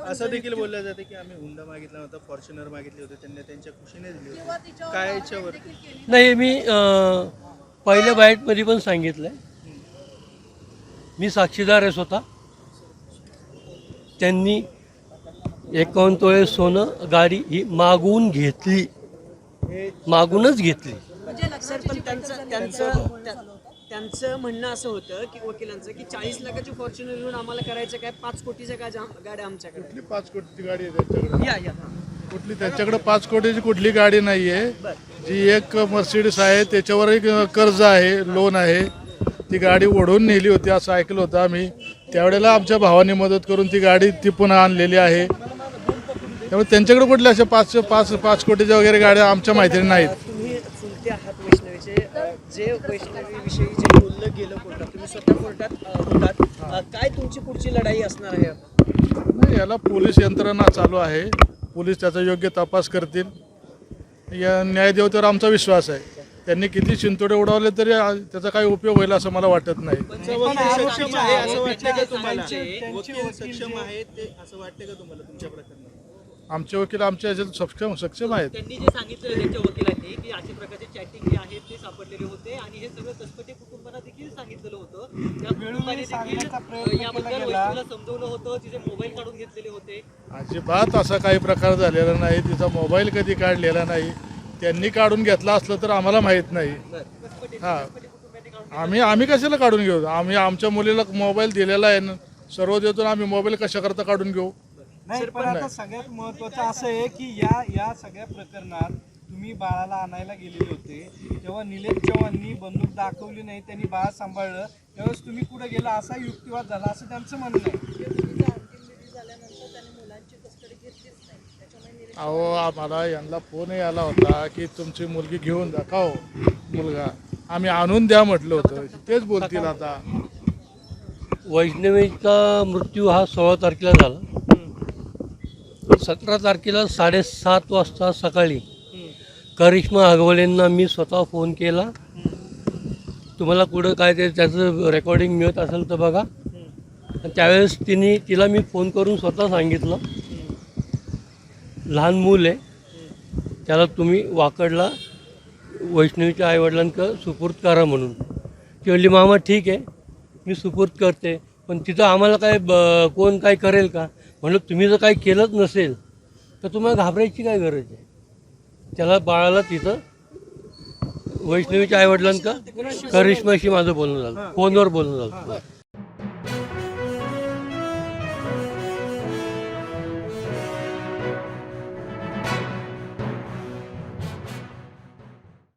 असं देखील बोललं जाते की आम्ही हुंडा मागितला होता फॉर्च्युनर मागितले होते त्यांनी त्यांच्या खुशीने दिली होती. काय याच्यावर? नाही मी अं, पहिल्या बाईटमध्ये पण सांगितलं आहे मी साक्षीदार आहे स्वतः. त्यांनी एकावन्न तोळे सोनं गाडी ही मागवून घेतली. मागूनच घेतली. सर पण त्यांचं त्यांचं त्या- त्यांचं म्हणणं असं होतं की वकिलांचं की चाळीस लाखाची फॉर्च्युनर घेऊन आम्हाला करायचं काय? पाच कोटीच्या काय जाम- गाड्या आमच्याकडे. कुठली पाच कोटीची गाडी आहे त्यांच्याकडे? या या. हा. कुठली? त्यांच्याकडे पाच कोटीची कुठली गाडी नाही आहे जी एक मर्सिडीस आहे त्याच्यावर एक कर्ज आहे लोन आहे. ती गाडी ओढून नेली होती असं ऐकलं होतं आम्ही. त्यावेळेला आमच्या भावाने मदत करून ती गाडी ती पुन्हा आणलेली आहे. त्यामुळे त्यांच्याकडे कुठल्या अशा पाच पाच पाच कोटीच्या वगैरे गाड्या आमच्या माहितीने नाहीत तुम्ही चुलते आहात वैष्णवीचे अ, जे वैष्णवीविषयी जे बोललं गेलं कोर्टात तुम्ही स्वतः कोर्टात होतात. काय तुमची पुढची लढाई असणार आहे? नाही याला पोलीस यंत्रणा चालू आहे. पोलीस त्याचा योग्य तपास करतील. या न्यायदेवतेवर आमचा विश्वास आहे. त्यांनी किती चिंतोडे उडवले तरी त्याचा काही उपयोग होईल असं मला वाटत नाही. वकील सक्षम आहे असं वाटतं का तुम्हाला? आमचे वकील आमच्या याच्यात सक्षम सक्षम आहेत. त्यांनी जे सांगितलं त्यांच्या वकिलांनी की अशा प्रकारचे चॅटिंग जे आहेत ते सापडलेले होते आणि हे सगळं कसपटे कुटुंबाला देखील सांगितलेलं होतं. त्या कुटुंबाने देखील याबद्दल समजवलं होतं तिचे मोबाईल काढून घेतलेले होते. अजिबात असा काही प्रकार झालेला नाही. तिचा मोबाईल कधी काढलेला नाही. त्यांनी काढून घेतला असलं तर आम्हाला माहीत नाही. हां. आम्ही आम्ही कशाला काढून घेऊ? आम्ही आमच्या मुलीला मोबाईल दिलेला आहे ना. सर्व देतो ना आम्ही मोबाईल कशाकरता काढून घेऊ? नाही पण आता सगळ्यात महत्वाचं असं आहे की या या सगळ्या प्रकरणात तुम्ही बाळाला आणायला गेलेले होते. तेव्हा निलेश चव्हाणनी बंदूक दाखवली नाही त्यांनी बाळ सांभाळलं. त्यावेळेस तुम्ही कुठे गेला? असा युक्तिवाद झाला असं त्यांचं म्हणणं आहे. अहो आम्हाला यांना फोनही आला होता की तुमची मुलगी घेऊन जा. का हो मुलगा? आम्ही आणून द्या म्हटलं होतं. तेच बोलतील आता. वैष्णवीचा मृत्यू हा सोळा तारखेला झाला. सतरा तारखेला साडेसात वाजता सकाळी करिश्मा आगवलेंना मी स्वतः फोन केला. तुम्हाला कुठं काय ते त्याचं रेकॉर्डिंग मिळत असेल तर बघा. त्यावेळेस तिने तिला मी फोन करून स्वतः सांगितलं. लहान मूल आहे. त्याला तुम्ही वाकडला वैष्णवीच्या आईवडिलांक सुपूर्द करा म्हणून. ती म्हणली मामा ठीक आहे. मी सुपूर्द करते. पण तिथं आम्हाला काय ब कोण काय करेल का? म्हणलं तुम्ही जर काही केलंच नसेल तर तुम्हाला घाबरायची काय गरज आहे? त्याला बाळाला तिथं वैष्णवीच्या आईवडिलांका करिश्माशी माझं बोलणं झालं फोनवर बोलणं झालं.